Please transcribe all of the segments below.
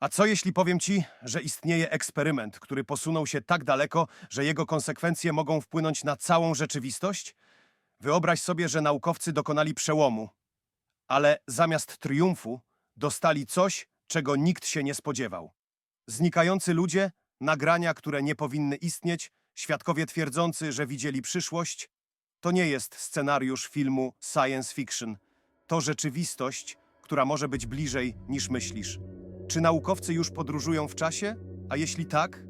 A co jeśli powiem ci, że istnieje eksperyment, który posunął się tak daleko, że jego konsekwencje mogą wpłynąć na całą rzeczywistość? Wyobraź sobie, że naukowcy dokonali przełomu, ale zamiast triumfu dostali coś, czego nikt się nie spodziewał. Znikający ludzie, nagrania, które nie powinny istnieć, świadkowie twierdzący, że widzieli przyszłość. To nie jest scenariusz filmu science fiction. To rzeczywistość, która może być bliżej niż myślisz. Czy naukowcy już podróżują w czasie? A jeśli tak,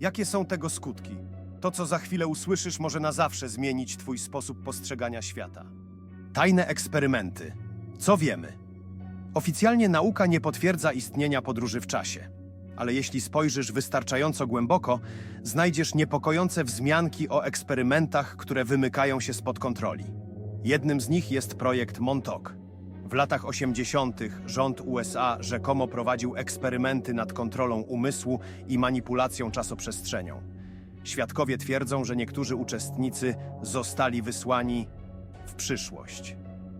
jakie są tego skutki? To, co za chwilę usłyszysz, może na zawsze zmienić Twój sposób postrzegania świata. Tajne eksperymenty. Co wiemy? Oficjalnie nauka nie potwierdza istnienia podróży w czasie. Ale jeśli spojrzysz wystarczająco głęboko, znajdziesz niepokojące wzmianki o eksperymentach, które wymykają się spod kontroli. Jednym z nich jest projekt Montauk. W latach 80. rząd USA rzekomo prowadził eksperymenty nad kontrolą umysłu i manipulacją czasoprzestrzenią. Świadkowie twierdzą, że niektórzy uczestnicy zostali wysłani w przyszłość.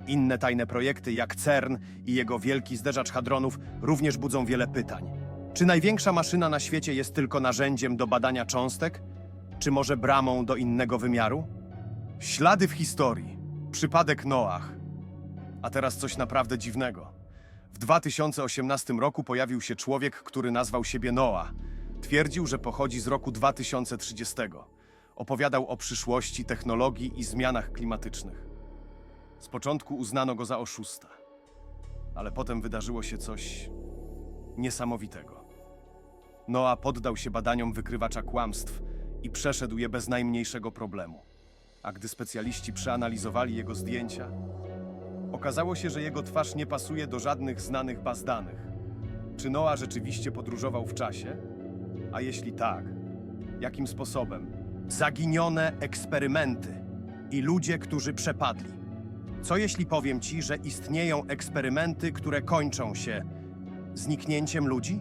Inne tajne projekty, jak CERN i jego wielki zderzacz hadronów, również budzą wiele pytań. Czy największa maszyna na świecie jest tylko narzędziem do badania cząstek? Czy może bramą do innego wymiaru? Ślady w historii. Przypadek Noach. A teraz coś naprawdę dziwnego. W 2018 roku pojawił się człowiek, który nazwał siebie Noah. Twierdził, że pochodzi z roku 2030. Opowiadał o przyszłości, technologii i zmianach klimatycznych. Z początku uznano go za oszusta, ale potem wydarzyło się coś niesamowitego. Noah poddał się badaniom wykrywacza kłamstw i przeszedł je bez najmniejszego problemu. A gdy specjaliści przeanalizowali jego zdjęcia, okazało się, że jego twarz nie pasuje do żadnych znanych baz danych. Czy Noah rzeczywiście podróżował w czasie? A jeśli tak, jakim sposobem? Zaginione eksperymenty i ludzie, którzy przepadli. Co jeśli powiem ci, że istnieją eksperymenty, które kończą się zniknięciem ludzi?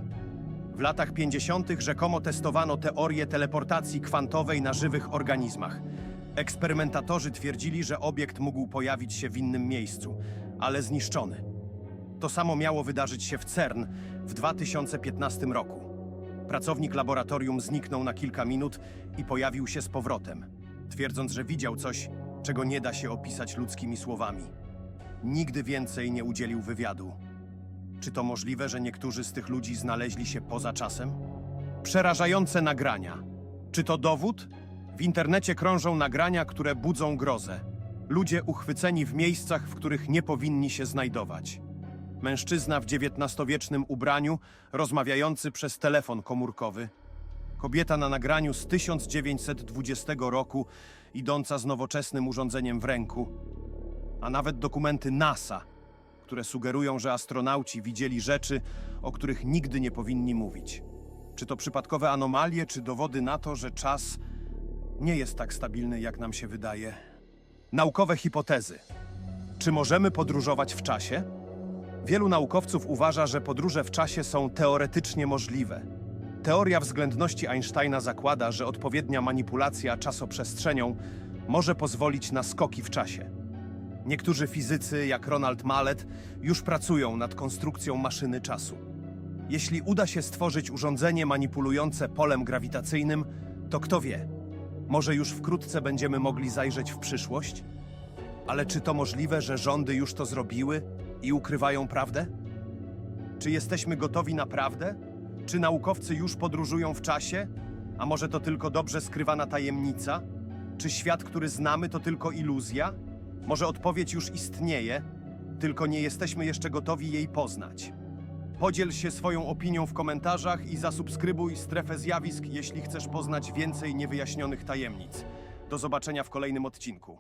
W latach 50. rzekomo testowano teorię teleportacji kwantowej na żywych organizmach. Eksperymentatorzy twierdzili, że obiekt mógł pojawić się w innym miejscu, ale zniszczony. To samo miało wydarzyć się w CERN w 2015 roku. Pracownik laboratorium zniknął na kilka minut i pojawił się z powrotem, twierdząc, że widział coś, czego nie da się opisać ludzkimi słowami. Nigdy więcej nie udzielił wywiadu. Czy to możliwe, że niektórzy z tych ludzi znaleźli się poza czasem? Przerażające nagrania. Czy to dowód? W internecie krążą nagrania, które budzą grozę. Ludzie uchwyceni w miejscach, w których nie powinni się znajdować. Mężczyzna w XIX-wiecznym ubraniu, rozmawiający przez telefon komórkowy. Kobieta na nagraniu z 1920 roku, idąca z nowoczesnym urządzeniem w ręku. A nawet dokumenty NASA, które sugerują, że astronauci widzieli rzeczy, o których nigdy nie powinni mówić. Czy to przypadkowe anomalie, czy dowody na to, że czas nie jest tak stabilny, jak nam się wydaje? Naukowe hipotezy. Czy możemy podróżować w czasie? Wielu naukowców uważa, że podróże w czasie są teoretycznie możliwe. Teoria względności Einsteina zakłada, że odpowiednia manipulacja czasoprzestrzenią może pozwolić na skoki w czasie. Niektórzy fizycy, jak Ronald Mallet, już pracują nad konstrukcją maszyny czasu. Jeśli uda się stworzyć urządzenie manipulujące polem grawitacyjnym, to kto wie, może już wkrótce będziemy mogli zajrzeć w przyszłość? Ale czy to możliwe, że rządy już to zrobiły i ukrywają prawdę? Czy jesteśmy gotowi na prawdę? Czy naukowcy już podróżują w czasie? A może to tylko dobrze skrywana tajemnica? Czy świat, który znamy, to tylko iluzja? Może odpowiedź już istnieje, tylko nie jesteśmy jeszcze gotowi jej poznać. Podziel się swoją opinią w komentarzach i zasubskrybuj strefę zjawisk, jeśli chcesz poznać więcej niewyjaśnionych tajemnic. Do zobaczenia w kolejnym odcinku.